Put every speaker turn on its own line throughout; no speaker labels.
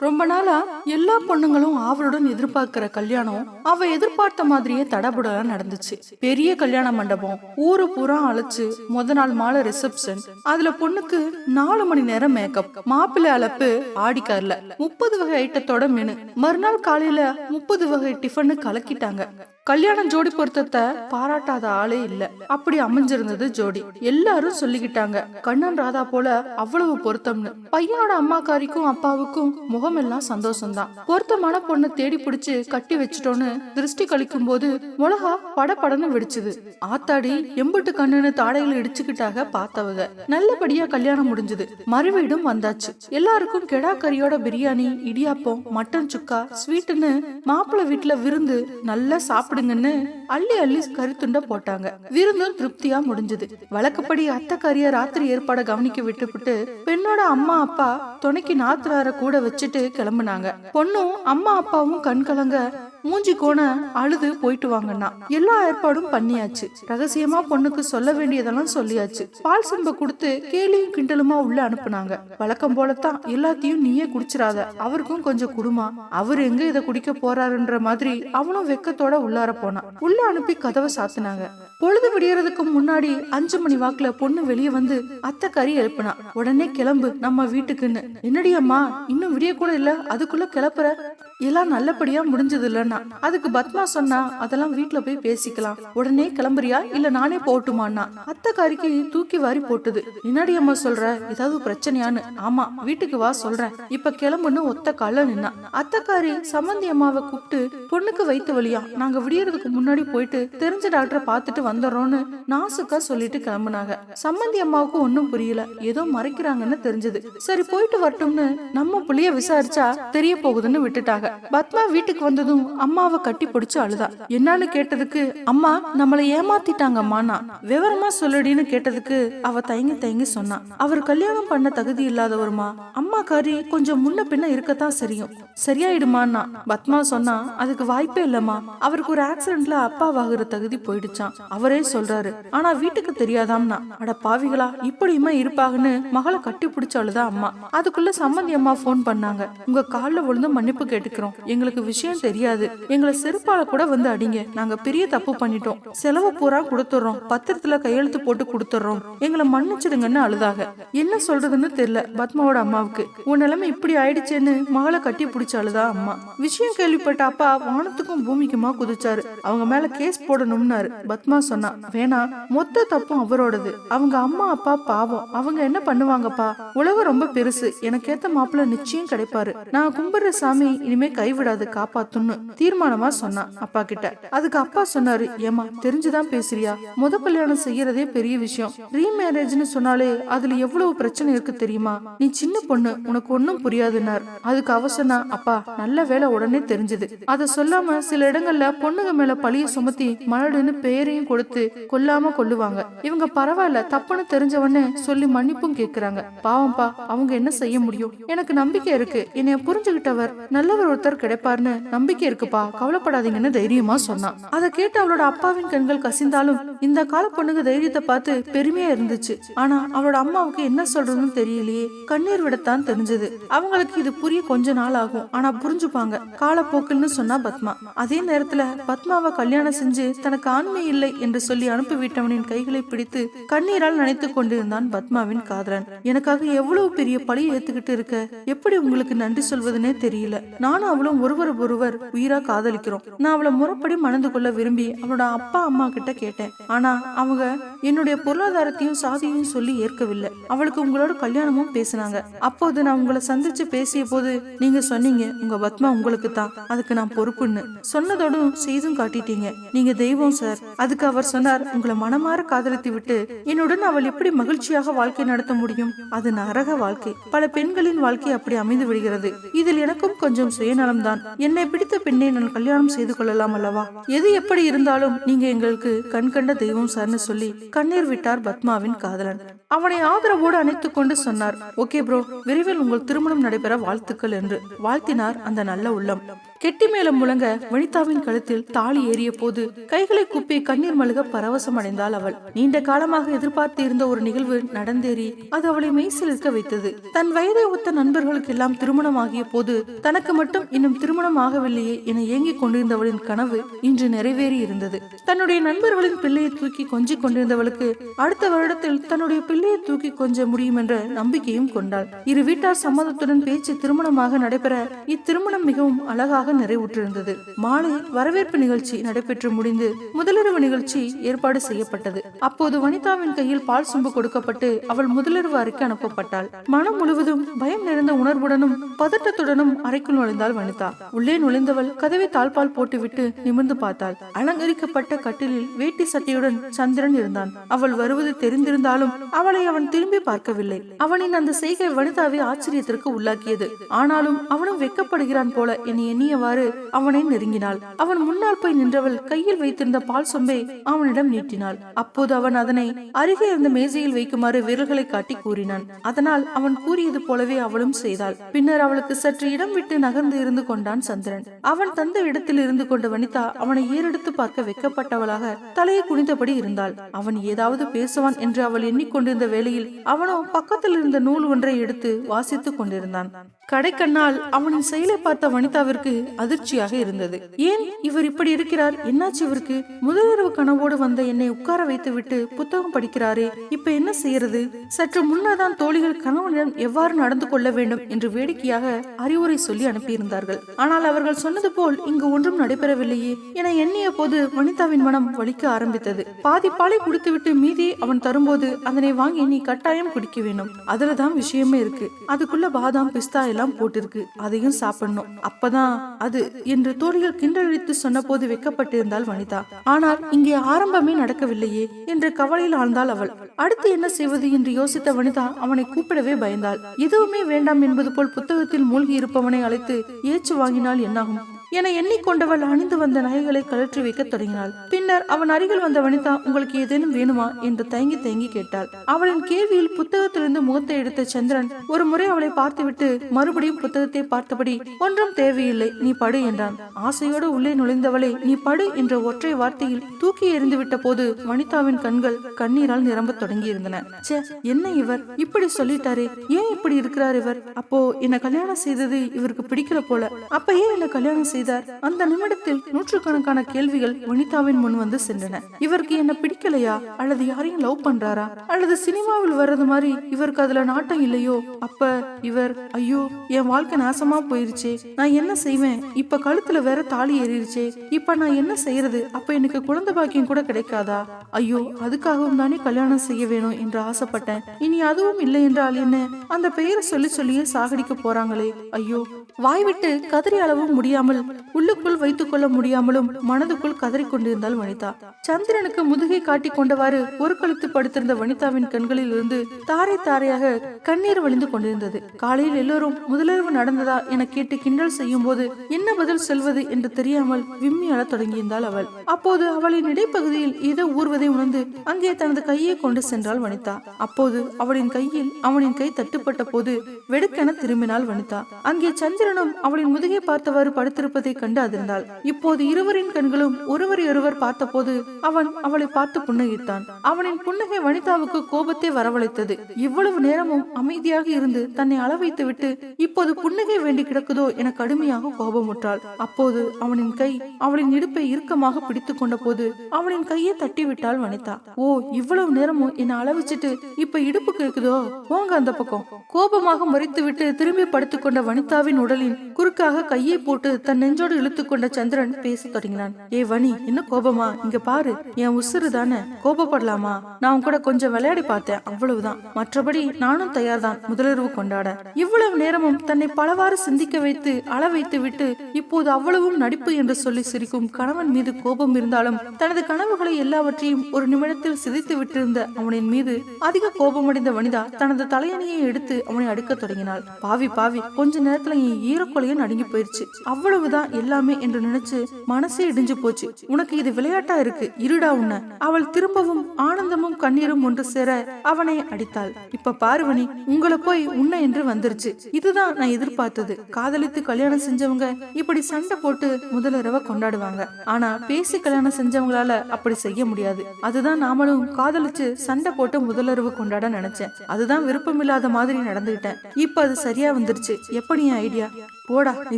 ரொம்ப நாளா எல்லா பொண்ணுங்களும் ஆவலுடன் எதிர்பார்க்கிற கல்யாணம் அவ எதிர்பார்த்த மாதிரியே தடபுடலா நடந்துச்சு. பெரிய கல்யாண மண்டபம் ஊரு பூரா அழைச்சு முத நாள் மாலை ரிசப்ஷன் அதுல பொண்ணுக்கு நாலு மணி நேரம் மேக்கப் மாப்பிள்ளை அழைப்பு ஆடிக்கார்ல முப்பது வகை ஐட்டத்தோட மெனு மறுநாள் காலையில முப்பது வகை டிஃபன் கலக்கிட்டாங்க. கல்யாணம் ஜோடி பொருத்தத்தை பாராட்டாத ஆளே இல்ல. அப்படி அமைஞ்சிருந்தது ஜோடி. எல்லாரும் சொல்லிக்கிட்டாங்க கண்ணன் ராதா போல அவ்வளவு பொருத்தம்னு. பையனோட அம்மாக்காரிக்கும் அப்பாவுக்கும் முகமெல்லாம் சந்தோஷம்தான். பொருத்தமான பொண்ணை தேடி பிடிச்சு கட்டி வச்சிட்டோன்னு திருஷ்டி கழிக்கும் போது உலகா படப்படன்னு வெடிச்சுது. ஆத்தாடி எம்புட்டு கண்ணுன்னு தாடையில இடிச்சுக்கிட்டாக பார்த்தவங்க. நல்லபடியா கல்யாணம் முடிஞ்சது. மறுவீடும் வந்தாச்சு. எல்லாருக்கும் கெடா கறியோட பிரியாணி இடியாப்பம் மட்டன் சுக்கா ஸ்வீட்டுன்னு மாப்பிள்ளை வீட்டுல விருந்து நல்லா சாப்பிடுங்கன்னு அள்ளி அள்ளி கருத்துண்ட போட்டாங்க. விருந்தும் திருப்தியா முடிஞ்சது. வழக்கப்படி அத்தக்காரிய ராத்திரி ஏற்பாட கவனிக்க விட்டுவிட்டு பெண்ணோட அம்மா அப்பா துணைக்கு நாத்துறார கூட வச்சுட்டு கிளம்புனாங்க. பொண்ணும் அம்மா அப்பாவும் கண் கலங்க மூஞ்சி கோண அழுது போயிட்டு வாங்கன்னா எல்லா ஏற்பாடும் பண்ணியாச்சு. ரகசியமா பொண்ணுக்கு சொல்ல வேண்டியதெல்லாம் சொல்லியாச்சு. பால் சம்ப கொடுத்து கேலியும் கிண்டலுமா உள்ள அனுப்புனாங்க. வழக்கம் போலத்தான் எல்லாத்தையும் நீயே குடிச்சிடாத. அவருக்கும் கொஞ்சம் குடுமா. அவர் எங்க இதை குடிக்க போறாருன்ற மாதிரி அவனும் வெக்கத்தோட உள்ளார போனான் உள்ள அனுப்பி கதவை சாத்துனாங்க. பொழுது விடியறதுக்கு முன்னாடி அஞ்சு மணி வாக்குல பொண்ணு வெளியே வந்து அத்தை கறி எழுப்பினா. உடனே கிளம்பு நம்ம வீட்டுக்குன்னு. என்னடி அம்மா இன்னும் விடிய கூட இல்ல. அதுக்குள்ள கிளப்புற. எல்லாம் நல்லபடியா முடிஞ்சது இல்லைன்னா அதுக்கு பத்மா சொன்னா அதெல்லாம் வீட்டுல போய் பேசிக்கலாம். உடனே கிளம்புறியா? இல்ல நானே போட்டுமான்னா அத்தக்காரிக்கு தூக்கி வாரி போட்டுது. என்னடி அம்மா சொல்ற? ஏதாவது பிரச்சனையான்னு? ஆமா வீட்டுக்கு வா சொல்றேன். இப்ப கிளம்புன்னு ஒத்த கால நின்னா. அத்தக்காரி சம்பந்தி அம்மாவை கூப்பிட்டு பொண்ணுக்கு வைத்த வழியா நாங்க விடியறதுக்கு முன்னாடி போயிட்டு தெரிஞ்ச டாக்டரை பார்த்துட்டு வந்துடுறோம்னு நாசுக்கா சொல்லிட்டு கிளம்புனாங்க. சம்பந்தி அம்மாவுக்கு ஒன்னும் புரியல. ஏதோ மறைக்கிறாங்கன்னு தெரிஞ்சது. சரி போயிட்டு வரட்டும்னு நம்ம புள்ளைய விசாரிச்சா தெரிய போகுதுன்னு விட்டுட்டாங்க. பத்மா வீட்டுக்கு வந்ததும் அம்மாவை கட்டி பிடிச்சு அழுதா. என்னன்னு கேட்டதுக்கு அம்மா நம்மள ஏமாத்திட்டாங்கம்மானா விவரமா சொல்லடின்னு கேட்டதுக்கு அவ தயங்கி தயங்கி சொன்னா. அவர் கல்யாணம் பண்ண தகுதி இல்லாதவருமா? அம்மா காரி கொஞ்சம் முன்ன பின்ன இருக்கத்தான் சரியும் சரியாயிடுமான்னா பத்மா சொன்னா அதுக்கு வாய்ப்பே இல்லம்மா. அவருக்கு ஒரு ஆக்சிடென்ட்ல அப்பாவாகிற தகுதி போயிடுச்சான் அவரே சொல்றாரு. ஆனா வீட்டுக்கு தெரியாதாம்னா அட பாவிகளா இப்படியுமா இருப்பாங்கன்னு மகளை கட்டி பிடிச்சு அழுதா அம்மா. அதுக்குள்ள சம்மந்தி அம்மா போன் பண்ணாங்க. உங்க கால்ல விழுந்து மன்னிப்பு கேட்டுக்கிறோம் எங்களுக்கு விஷயம் தெரியாது. எங்களை செருப்பால கூட வந்து அடிங்க. நாங்க பெரிய தப்பு பண்ணிட்டோம். செலவு பூரா கொடுத்துறோம். பத்திரத்துல கையெழுத்து போட்டு கொடுத்துறோம். எங்களை மன்னிச்சிடுங்கன்னு அழுதாக என்ன சொல்றதுன்னு தெரியல பத்மாவோட அம்மாவுக்கு. உன் நிலைமை இப்படி ஆயிடுச்சேன்னு மகளை கட்டி பிடிச்ச அழுதா அம்மா. விஷயம் கேள்விப்பட்ட அப்பா வானத்துக்கும் பூமிக்குமா குதிச்சாரு. அவங்க மேல கேஸ் போடணும்னாரு பத்மா சொன்னா. வேணாம் மொத்த தப்பும் அவரோடது. அவங்க அம்மா அப்பா பாவம். அவங்க என்ன பண்ணுவாங்கப்பா? உலகம் ரொம்ப பெருசு. எனக்கு ஏத்த மாப்பிள்ள நிச்சயம் கிடைப்பாரு. நான் கும்பிடுற சாமி இனிமே கைவிடாது காப்பாத்துன்னு தீர்மானமா சொன்னா அப்பா கிட்ட. அதுக்கு அப்பா சொன்னாரு ஏமா தெரிஞ்சுதான் பேசுறியா? முத கல்யாணம் செய்யறதே பெரிய விஷயம். ரீமேரேஜ்னு சொன்னாலே அதுல எவ்வளவு பிரச்சனை இருக்கு தெரியுமா? நீ சின்ன பொண்ணு உனக்கு ஒன்னும் புரியாதுன்னார். அதுக்கு அவ சொன்னா அப்பா நல்ல வேலை உடனே தெரிஞ்சது. அத சொல்லாம சில இடங்கள்ல பொண்ணுங்க மேல பழிய சுமத்தி மலடுன்னு பெயரையும் கொடுத்து கொல்லாம கொல்லுவாங்க. இவங்க பரவாயில்ல தப்புன்னு தெரிஞ்சவொடனே சொல்லி மன்னிப்பும் கேக்குறாங்க. பாவம்பா அவங்க என்ன செய்ய முடியும்? எனக்கு நம்பிக்கை இருக்கு. என்னைய புரிஞ்சுகிட்டவர் நல்லவரோட ஒருத்தர் கிடைப்பார்னு நம்பிக்கை இருக்குப்பா. கவலைப்படாதீங்கன்னு தைரியமா சொன்னான். அதை கேட்டு அவளோட அப்பாவின் கண்கள் கசிந்தாலும் இந்த கால பொண்ணுங்க தைரியத்தை பார்த்து பெருமையா இருந்துச்சு. ஆனா அவளோட அம்மாவுக்கு என்ன சொல்றதுன்னு தெரியலையே. கண்ணீர் விடத்தான் தெரிஞ்சது. அவங்களுக்கு இது புரிய கொஞ்ச நாள் ஆகும். ஆனா புரிஞ்சுப்பாங்க. காலப்போக்குன்னு சொன்னா பத்மா. அதே நேரத்துல பத்மாவை கல்யாணம் செஞ்சு தனக்கு ஆண்மை இல்லை என்று சொல்லி அனுப்பிவிட்டவனின் கைகளை பிடித்து கண்ணீரால் நினைத்து கொண்டிருந்தான் பத்மாவின் காதலன். எனக்காக எவ்வளவு பெரிய பழியை ஏத்துக்கிட்டு இருக்க? எப்படி உங்களுக்கு நன்றி சொல்வதுன்னே தெரியல. நானும் அவளும் ஒருவர் ஒருவர் உயிரா காதலிக்கிறோம். நான் அவளை முறைப்படி மணந்து கொள்ள விரும்பி அவளோட அப்பா அம்மா கிட்ட கேட்டேன். ஆனா அவங்க என்னுடைய பொருளாதாரத்தையும் சாதியையும் சொல்லி ஏற்கவில்லை. அவளுக்கு உங்களோட கல்யாணமும் பேசினாங்க. அப்போது நான் உங்களை சந்திச்சு பேசிய போது நீங்க சொன்னீங்க உங்க பத்மா உங்களுக்கு தான். அதுக்கு நான் பொறுப்புன்னு. சொன்னதோடும் செய்தும் காட்டிட்டீங்க. நீங்க தெய்வம் சார். அதுக்கு அவர் சொன்னார் உங்களை மனமாற காதலித்து விட்டு என்னுடன் அவள் எப்படி மகிழ்ச்சியாக வாழ்க்கை நடத்த முடியும்? அது நரக வாழ்க்கை. பல பெண்களின் வாழ்க்கை அப்படி அமைந்து விடுகிறது. இதில் எனக்கும் கொஞ்சம் சுய சுயநலம்தான். என்னை பிடித்த பெண்ணை நான் கல்யாணம் செய்து கொள்ளலாம் அல்லவா? எது எப்படி இருந்தாலும் நீங்க எங்களுக்கு கண் கண்ட தெய்வம் சார்னு சொல்லி கண்ணீர் விட்டார் பத்மாவின் காதலன். அவனை ஆதரவோடு அணைத்துக் கொண்டு சொன்னார். ஓகே ப்ரோ விரைவில் உங்கள் திருமணம் நடைபெற வாழ்த்துக்கள் என்று வாழ்த்தினார் அந்த நல்ல உள்ளம். கெட்டி மேலம் முழங்க வனிதாவின் கழுத்தில் தாலி ஏறிய போது கைகளை குப்பி கண்ணீர் மழுக பரவசம் அடைந்தாள் அவள். நீண்ட காலமாக எதிர்பார்த்து இருந்த ஒரு நிகழ்வு நடந்தேறி அது அவளை மெய்சிலிருக்க வைத்தது. தன் வயதை ஒத்த நண்பர்களுக்கு எல்லாம் திருமணமாகிய போது தனக்கு மட்டும் இன்னும் திருமணம் ஆகவில்லையே என ஏங்கிக் கொண்டிருந்தவளின் கனவு இன்று நிறைவேறி இருந்தது. தன்னுடைய நண்பர்களின் பிள்ளையை தூக்கி கொஞ்சிக் கொண்டிருந்தவளுக்கு அடுத்த வருடத்தில் தன்னுடைய பிள்ளையை தூக்கி கொஞ்ச முடியும் என்ற நம்பிக்கையும் கொண்டாள். இரு வீட்டார் சம்மதத்துடன் பேச்சு திருமணமாக நடைபெற இத்திருமணம் மிகவும் அழகாக நிறைவுற்றிருந்தது. மாலை வரவேற்பு நிகழ்ச்சி நடைபெற்று முடிந்து முதலிரவு நிகழ்ச்சி ஏற்பாடு செய்யப்பட்டது. அப்போது வனிதாவின் கையில் பால் சொம்பு கொடுக்கப்பட்டு அவள் முதலிரவு அறைக்கு அனுப்பப்பட்டாள். மனம் முழுவதும் பயம் நிறைந்த உணர்வுடனும் பதட்டத்துடனும் அறைக்குள் நுழைந்தாள் வனிதா. உள்ளே நுழைந்தவள் கதவை தாழ்பால் போட்டுவிட்டு நிமிர்ந்து பார்த்தாள். அலங்கரிக்கப்பட்ட கட்டிலில் வேட்டி சட்டையுடன் சந்திரன் இருந்தான். அவள் வருவது தெரிந்திருந்தாலும் அவளை அவன் திரும்பி பார்க்கவில்லை. அவனின் அந்த செய்கை வனிதாவை ஆச்சரியத்திற்கு உள்ளாக்கியது. ஆனாலும் அவனும் வெக்கப்படுகிறான் போல என்னை எண்ணிய தயங்கியவாறு அவனை நெருங்கினாள். அவன் முன்னால் போய் நின்றவள் கையில் வைத்திருந்த பால் சொம்பை அவனிடம் நீட்டினாள். அப்போது அவன் அதனை அருகே இருந்த மேஜையில் வைக்குமாறு விரல்களை காட்டி கூறினான். அதனால் அவன் கூறியது போலவே அவளும் செய்தாள். பின்னர் அவளுக்கு சற்று இடம் விட்டு நகர்ந்து இருந்து கொண்டான் சந்திரன். அவன் தந்த இடத்தில் இருந்து கொண்ட வனிதா அவனை ஏறெடுத்து பார்க்க வெக்கப்பட்டவளாக தலையை குனிந்தபடி இருந்தாள். அவன் ஏதாவது பேசுவான் என்று அவள் எண்ணிக்கொண்டிருந்த வேளையில் அவனோ பக்கத்தில் இருந்த நூல் ஒன்றை எடுத்து வாசித்துக் கொண்டிருந்தான். கடைக்கண்ணால் அவனின் செயலை பார்த்த வனிதாவிற்கு அதிர்ச்சியாக இருந்தது. ஏன் இவர் இப்படி இருக்கிறார்? என்னாச்சு இவருக்கு? முதலிரவு கனவோடு வந்த என்னை உட்கார வைத்து விட்டு புத்தகம் படிக்கிறாரே இப்ப என்ன செய்யறது? சற்று முன்னர்தான் தோழிகள் கணவனிடம் எவ்வாறு நடந்து கொள்ள வேண்டும்? என்று வேடிக்கையாக அறிவுரை சொல்லி அனுப்பியிருந்தார்கள். ஆனால் அவர்கள் சொன்னது போல் இங்கு ஒன்றும் நடைபெறவில்லையே என எண்ணிய போது வனிதாவின் மனம் வலிக்க ஆரம்பித்தது. பாதி பாலை குடித்துவிட்டு மீதி அவன் தரும்போது அதனை வாங்கி நீ கட்டாயம் குடிக்க வேணும் அதுலதான் விஷயமே இருக்கு. அதுக்குள்ள பாதாம் பிஸ்தா எல்லாம் போட்டிருக்கு. அதையும் சாப்பிடணும். அப்பதான் அது என்று தோழிகள் கிண்டலடித்து சொன்னபோது வெக்கப்பட்டிருந்தாள் வனிதா. ஆனால் இங்கே ஆரம்பமே நடக்கவில்லையே என்று கவலையில் ஆழ்ந்தாள் அவள். அடுத்து என்ன செய்வது என்று யோசித்த வனிதா அவனை கூப்பிடவே பயந்தாள். எதுவுமே வேண்டாம் என்பது போல் புத்தகத்தில் மூழ்கி இருப்பவனை அழைத்து ஏச்சு வாங்கினால் என்னாகும்? என எண்ணிக்கொண்டவள் அணிந்து வந்த நகைகளை கழற்றி வைக்கத் தொடங்கினாள். பின்னர் அவன் அருகில் வந்த வனிதா உங்களுக்கு ஏதேனும் வேணுமா? என்று தயங்கி தயங்கி கேட்டாள். அவளின் கேள்வியில் புத்தகத்திலிருந்து முகத்தை எடுத்த சந்திரன் ஒரு முறை அவளை பார்த்துவிட்டு மறுபடியும் புத்தகத்தை பார்த்தபடி ஒன்றும் தேவையில்லை நீ படு என்றான். ஆசையோடு உள்ளே நுழைந்தவளை நீ படு என்ற ஒற்றை வார்த்தையில் தூக்கி எறிந்துவிட்ட போது வனிதாவின் கண்கள் கண்ணீரால் நிரம்பத் தொடங்கி இருந்தன ச்சே என்ன இவர்? இப்படி சொல்லிட்டாரே. ஏன் இப்படி இருக்கிறார் இவர்? அப்போ என்ன கல்யாணம் செய்தது இவருக்கு பிடிக்கல போல. அப்ப ஏன் என்ன கல்யாணம் செய்தார். அந்த நிமிடத்தில் நூற்றுக்கணக்கான கேள்விகள் வனிதாவின் முன் வந்து சென்றன. இவருக்கு என்ன பிடிக்கலையா? அல்லது யாரையும் லவ் பண்றாரா? அல்லது சினிமாவில் வர்றது மாதிரி இவருக்கு அதுல நாட்டம் இல்லையோ? அப்ப இவர் ஐயோ என் வாழ்க்கை நாசமா போயிருச்சு. நான் என்ன செய்வேன்? இப்ப கழுத்துல வேற தாலி ஏறிடுச்சு இப்ப நான் என்ன செய்யறது அப்ப எனக்கு குழந்தை பாக்கியம் கூட கிடைக்காதா? ஐயோ அதுக்காகவும் தானே கல்யாணம் செய்ய வேணும் என்று ஆசைப்பட்டேன். இனி அதுவும் இல்லை என்றால் என்ன? அந்த பெயரை சொல்லி சொல்லியே சாகடிக்க போறாங்களே. ஐயோ வாய்விட்டு கதறி அளவும் முடியாமல் உள்ளுக்குள் வைத்துக் கொள்ள முடியாமலும் மனதுக்குள் கதறிக்கொண்டிருந்தாள் வனிதா. சந்திரனுக்கு முதுகை காட்டிக் கொண்டவாறு ஒரு கழுத்து படுத்திருந்த வனிதாவின் கண்களில் இருந்து தாரை தாரையாக கண்ணீர் வழிந்து கொண்டிருந்தது. காலையில் எல்லோரும் முதலிரவு நடந்ததா என கேட்டு கிண்டல் செய்யும் போது என்ன பதில் செல்வது என்று தெரியாமல் விம்மி அழத் தொடங்கியிருந்தாள் அவள். அப்போது அவளின் இடைப்பகுதியில் ஏதோ ஊர்வதை உணர்ந்து அங்கே தனது கையை கொண்டு சென்றாள் வனிதா. அப்போது அவளின் கையில் அவனின் கை தட்டுப்பட்ட போது வெடுக்கென திரும்பினாள் வனிதா. அங்கே சந்திரனும் அவளின் முதுகை பார்த்தவாறு படுத்திருப்பதை கண்டு அதிர்ந்தாள். இப்போது இருவரின் கண்களும் ஒருவரை ஒருவர் பார்த்தபோது அவன் அவளை பார்த்து புன்னகித்தான். அவனின் புன்னகை வனிதாவுக்கு கோபத்தை வரவழைத்தது. இவ்வளவு நேரமும் அமைதியாக இருந்து தன்னை அளவைத்து விட்டு இப்போது புன்னகை வேண்டி கிடக்குதோ என கடுமையாக கோபமுற்றாள். அப்போது அவனின் கை அவளின் இடுப்பை இறுக்கமாக பிடித்துக் கொண்ட போது அவனின் கையை தட்டிவிட்டாள் வனிதா. ஓ இவ்வளவு நேரமும் என்னை அளவிச்சிட்டு இப்ப இடுப்பு கேக்குதோ போங்க அந்த பக்கம். கோபமாக முறைத்துவிட்டு திரும்பி படுத்துக்கொண்ட வனிதாவின் உடலின் குறுக்காக கையை போட்டு தன்னை நெஞ்சோடு இழுத்துக்கொண்ட சந்திரன் பேச தொடங்கினான். ஏ வனி என்ன கோபமா? இங்க பாரு. என் உசுறு தானே. கோபப்படலாமா? நான் கூட கொஞ்சம் விளையாடி பார்த்தேன். அவ்வளவுதான். மற்றபடி நானும் தயார்தான். முதலிரவு கொண்டாட. இவ்வளவு நேரமும் தன்னை பலவாறு சிந்திக்க வைத்து அள வைத்து விட்டு இப்போது அவ்வளவும் நடிப்பு என்று சொல்லி சிரிக்கும் கணவன் மீது கோபம் இருந்தாலும் தனது கனவுகளை எல்லாவற்றையும் ஒரு நிமிடத்தில் சிதைத்து விட்டிருந்த அவனின் மீது அதிக கோபமடைந்த வனிதா தனது தலையணியை எடுத்து அவனை அடுக்கத் தொடங்கினாள். பாவி பாவி. கொஞ்ச நேரத்துல என் ஈரக்கொலையும் நடுங்கி போயிருச்சு. அவ்வளவுதான். தான் எல்லாமே என்று நினைச்சு மனசே இடிஞ்சு போச்சு. உனக்கு இது விளையாட்டா இருக்கு? இருடா உன்ன. அவள் திரும்பவும் ஆனந்தமும் கண்ணீரும் ஒன்று சேர அவனை அடித்தாள். இப்ப பார்வணி உங்களை போய் உன்ன என்று வந்துருச்சு. இதுதான் நான் எதிர்பார்த்தது. காதலித்து கல்யாணம் செஞ்சவங்க இப்படி சண்டை போட்டு முதலிரவ கொண்டாடுவாங்க. ஆனா பேசி கல்யாணம் செஞ்சவங்களால அப்படி செய்ய முடியாது. அதுதான் நாமளும் காதலிச்சு சண்டை போட்டு முதலிரவு கொண்டாட நினைச்சேன். அதுதான் விருப்பமில்லாத மாதிரி நடந்துகிட்டேன். இப்ப அது சரியா வந்துருச்சு. எப்படி ஐடியா? போடா நீ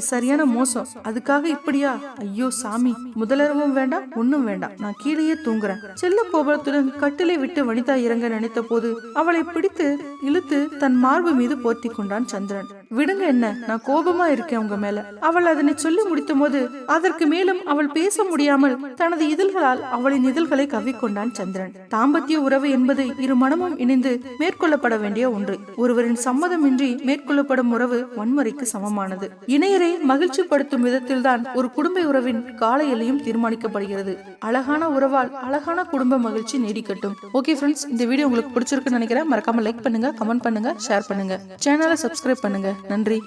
சரியான மோசம். அதுக்காக இப்படியா? ஐயோ சாமி முதலரவும் வேண்டாம் ஒன்னும் வேண்டாம் நான் கீழேயே தூங்குறேன். செல்ல கோபுரத்துடன் கட்டிலை விட்டு வனிதா இறங்க நினைத்த போது அவளை பிடித்து இழுத்து தன் மார்பு மீது போர்த்தி கொண்டான் சந்திரன். விடுங்க என்ன நான் கோபமா இருக்கேன் உங்க மேல. அவள் அதனை சொல்லி முடித்தும் போது அதற்கு மேலும் அவள் பேச முடியாமல் தனது இதழ்களால் அவளின் இதழ்களை கவ்விக்கொண்டான் சந்திரன். தாம்பத்திய உறவு என்பது இரு மனமும் இணைந்து மேற்கொள்ளப்பட வேண்டிய ஒன்று. ஒருவரின் சம்மதமின்றி மேற்கொள்ளப்படும் உறவு வன்முறைக்கு சமமானது. இணையரை மகிழ்ச்சிப்படுத்தும் விதத்தில்தான் ஒரு குடும்ப உறவின் கால எல்லையும் தீர்மானிக்கப்படுகிறது. அழகான உறவால் அழகான குடும்ப மகிழ்ச்சி நீடிக்கட்டும். ஓகே ஃப்ரெண்ட்ஸ் இந்த வீடியோ உங்களுக்கு பிடிச்சிருக்குன்னு நினைக்கிறேன். மறக்காம லைக் பண்ணுங்க கமெண்ட் பண்ணுங்க ஷேர் பண்ணுங்க. சேனலை சப்ஸ்கிரைப் பண்ணுங்க. நன்றி.